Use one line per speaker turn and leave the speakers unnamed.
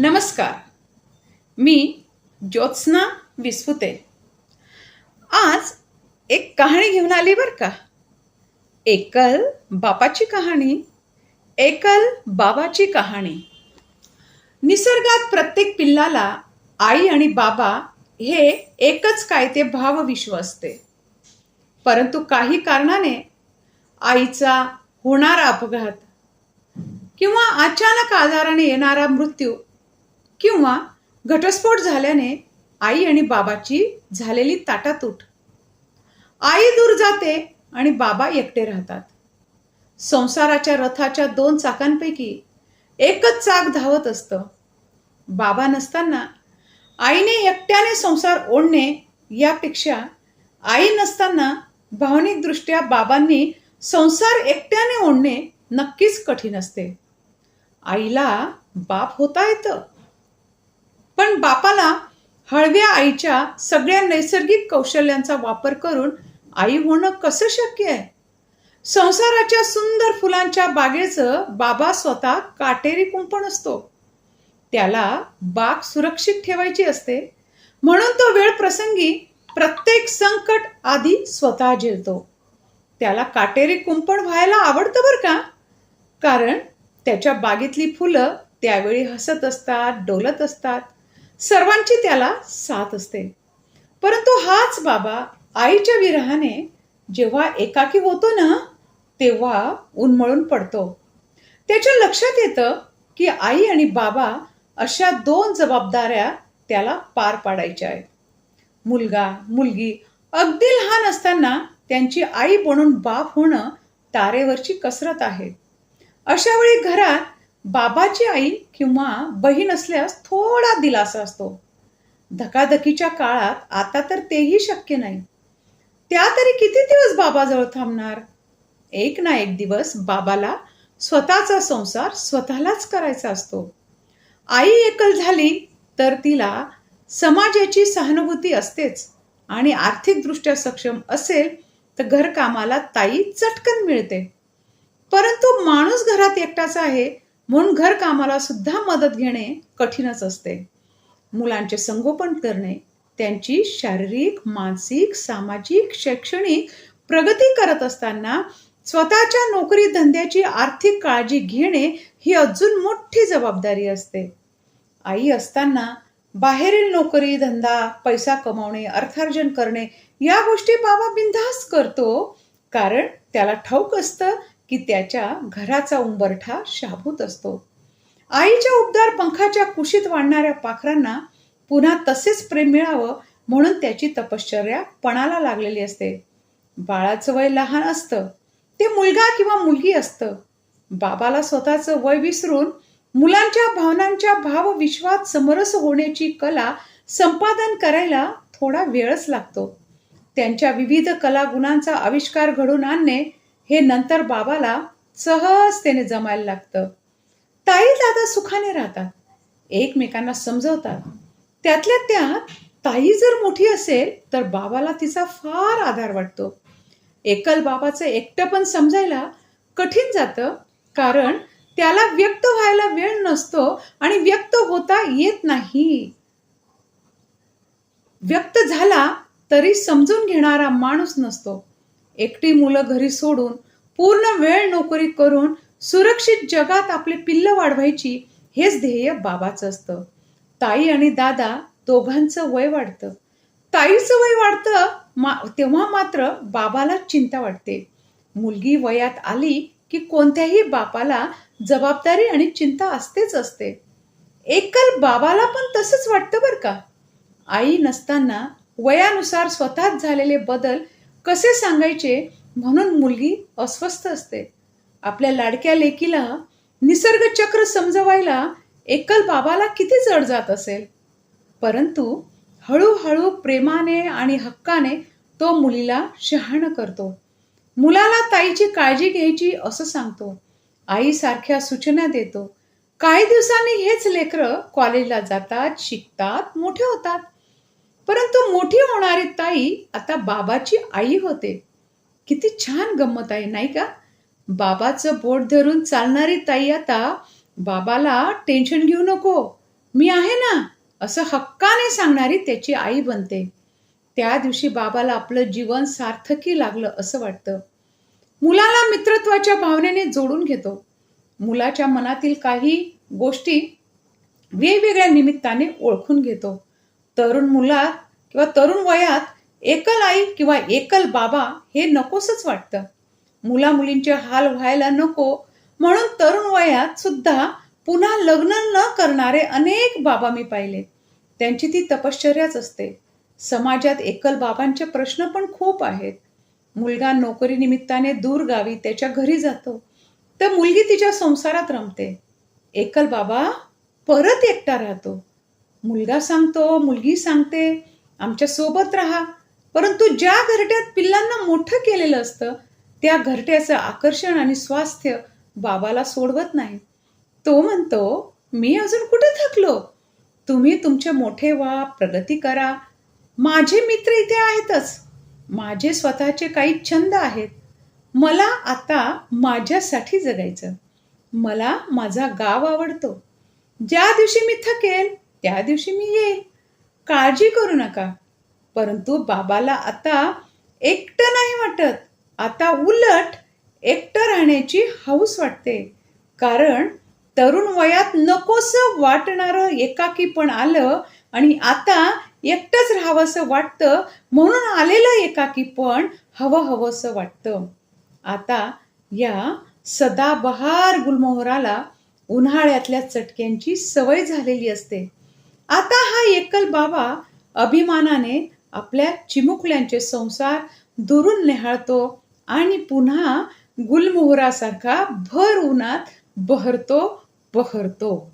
नमस्कार. मी ज्योत्स्ना विस्फुते. आज एक कहाणी घेऊन आली बर का? एकल बापाची कहाणी एकल बाबाची कहाणी. निसर्गात प्रत्येक पिल्लाला आई आणि बाबा हे एकच काय ते भावविश्व असते. परंतु काही कारणाने आईचा होणारा अपघात किंवा अचानक आजाराने येणारा मृत्यू किंवा घटस्फोट झाल्याने आई आणि बाबाची झालेली ताटातूट. आई दूर जाते आणि बाबा एकटे राहतात. संसाराच्या रथाच्या दोन चाकांपैकी एकच चाक धावत असतं. बाबा नसताना आईने एकट्याने संसार ओढणे यापेक्षा आई नसताना भावनिकदृष्ट्या बाबांनी संसार एकट्याने ओढणे नक्कीच कठीण असते. आईला बाप होता येतं. पण बापाला हळव्या आईच्या सगळ्या नैसर्गिक कौशल्यांचा वापर करून आई होणं कसं शक्य आहे? संसाराच्या सुंदर फुलांच्या बागेचं बाबा स्वतः काटेरी कुंपण असतो. त्याला बाग सुरक्षित ठेवायची असते. म्हणून तो वेळ प्रसंगी प्रत्येक संकट आधी स्वतः झेलतो. त्याला काटेरी कुंपण व्हायला आवडतं बरं का? कारण त्याच्या बागेतली फुलं त्यावेळी हसत असतात डोलत असतात. सर्वांची त्याला साथ असते. परंतु हाच बाबा आईच्या विरहाने जेव्हा एकाकी होतो ना तेव्हा उन्मळून पडतो. त्याच्या लक्षात येतं की आई आणि बाबा अशा दोन जबाबदाऱ्या त्याला पार पाडायच्या आहेत. मुलगा मुलगी अगदी लहान असताना त्यांची आई बनून बाप होणं तारेवरची कसरत आहे. अशावेळी घरात बाबाची आई किंवा बहीण असल्यास थोडा दिलासा असतो. धकाधकीच्या काळात आता तर तेही शक्य नाही. त्या तरी किती दिवस बाबाजवळ थांबणार? एक ना एक दिवस बाबाला स्वतःचा संसार स्वतःलाच करायचा असतो. आई एकल झाली तर तिला समाजाची सहानुभूती असतेच आणि आर्थिकदृष्ट्या सक्षम असेल तर घरकामाला ताई चटकन मिळते. परंतु माणूस घरात एकटाच आहे म्हणून घरकामाला सुद्धा मदत घेणे कठीणच असते. मुलांचे संगोपन करणे त्यांची शारीरिक मानसिक सामाजिक शैक्षणिक प्रगती करत असताना स्वतःच्या नोकरी धंद्याची आर्थिक काळजी घेणे ही अजून मोठी जबाबदारी असते. आई असताना बाहेरील नोकरी धंदा पैसा कमावणे अर्थार्जन करणे या गोष्टी बाबा बिनधास्त करतो कारण त्याला ठाऊक असतं की त्याच्या घराचा उंबरठा शाबूत असतो. आईच्या उबदार पंखाच्या कुशीत वाढणाऱ्या पाखरांना पुन्हा तसेच प्रेम मिळावं म्हणून त्याची तपश्चर्या पणाला लागलेली असते. बाळाचं वय लहान असतं. ते मुलगा किंवा मुलगी असतं. बाबाला स्वतःचं वय विसरून मुलांच्या भावनांच्या भावविश्वात समरस होण्याची कला संपादन करायला थोडा वेळच लागतो. त्यांच्या विविध कलागुणांचा आविष्कार घडून आणणे हे नंतर बाबाला सहजतेने जमायला लागतं. ताई दादा सुखाने राहतात. एकमेकांना समजवतात. त्यातल्या त्यात ताई जर मोठी असेल तर बाबाला तिचा फार आधार वाटतो. एकल बाबाचं एकटं पण समजायला कठीण जातं कारण त्याला व्यक्त व्हायला वेळ नसतो आणि व्यक्त होता येत नाही. व्यक्त झाला तरी समजून घेणारा माणूस नसतो. एकटी मुलं घरी सोडून पूर्ण वेळ नोकरी करून सुरक्षित जगात आपले पिल्ल वाढवायची हेच ध्येय बाबाचं असतं. ताई आणि दादा दोघांचं वय वाढतं. ताईचं वय वाढतं मा तेव्हा मात्र बाबाला चिंता वाटते. मुलगी वयात आली की कोणत्याही बापाला जबाबदारी आणि चिंता असतेच असते. एकल बाबाला पण तसंच वाटतं बरं का? आई नसताना वयानुसार स्वतःच झालेले बदल कसे सांगायचे? म्हणून मुलगी अस्वस्थ असते. आपल्या लाडक्या लेकीला निसर्ग चक्र समजवायला एकल बाबाला किती जड जात असेल. परंतु हळूहळू प्रेमाने आणि हक्काने तो मुलीला शहाण करतो. मुलाला ताईची काळजी घ्यायची असं सांगतो. आईसारख्या सूचना देतो. काही दिवसांनी हेच लेकरं कॉलेजला जातात शिकतात मोठे होतात. परंतु मोठी होणारी ताई आता बाबाची आई होते. किती छान गंमत आहे नाही का? बाबाचं बोट धरून चालणारी ताई आता बाबाला टेन्शन घेऊ नको. मी आहे ना असं हक्काने सांगणारी त्याची आई बनते. त्या दिवशी बाबाला आपलं जीवन सार्थकी लागलं असं वाटतं. मुलाला मित्रत्वाच्या भावनेने जोडून घेतो. मुलाच्या मनातील काही गोष्टी वेगवेगळ्या निमित्ताने ओळखून घेतो. तरुण मुलात किंवा तरुण वयात एकल आई किंवा एकल बाबा हे नकोसच वाटतं. मुला मुलींचे हाल व्हायला नको म्हणून तरुण वयात सुद्धा पुन्हा लग्न न करणारे अनेक बाबा मी पाहिले. त्यांची ती तपश्चर्याच असते. समाजात एकल बाबांचे प्रश्न पण खूप आहेत. मुलगा नोकरी निमित्ताने दूर गावी त्याच्या घरी जातो. तर मुलगी तिच्या संसारात रमते. एकल बाबा परत एकटा राहतो. मुलगा सांगतो मुलगी सांगते आमच्यासोबत राहा. परंतु ज्या घरट्यात पिल्लांना मोठं केलेलं असतं त्या घरट्याचं आकर्षण आणि स्वास्थ्य बाबाला सोडवत नाही. तो म्हणतो मी अजून कुठे थकलो? तुम्ही तुमचे मोठे व्हा प्रगती करा. माझे मित्र इथे आहेतच. माझे स्वतःचे काही छंद आहेत. मला आता माझ्यासाठी जगायचं. मला माझा गाव आवडतो. ज्या दिवशी मी थकेल त्या दिवशी मी येईल काळजी करू नका. परंतु बाबाला आता एकटं नाही वाटत. आता उलट एकटं राहण्याची हौस वाटते. कारण तरुण वयात नकोस वाटणारं एकाकीपण आलं आणि आता एकटंच राहावंसं वाटतं म्हणून आलेलं एकाकीपण हवं हवंसं वाटतं. आता या सदाबहार गुलमोहराला उन्हाळ्यातल्या चटक्यांची सवय झालेली असते. आता हा एकल बाबा अभिमानाने आपल्या चिमुकल्यांचे संसार दुरून निहाळतो आणि पुन्हा गुलमोहरासारखा भर उन्हात बहरतो बहरतो.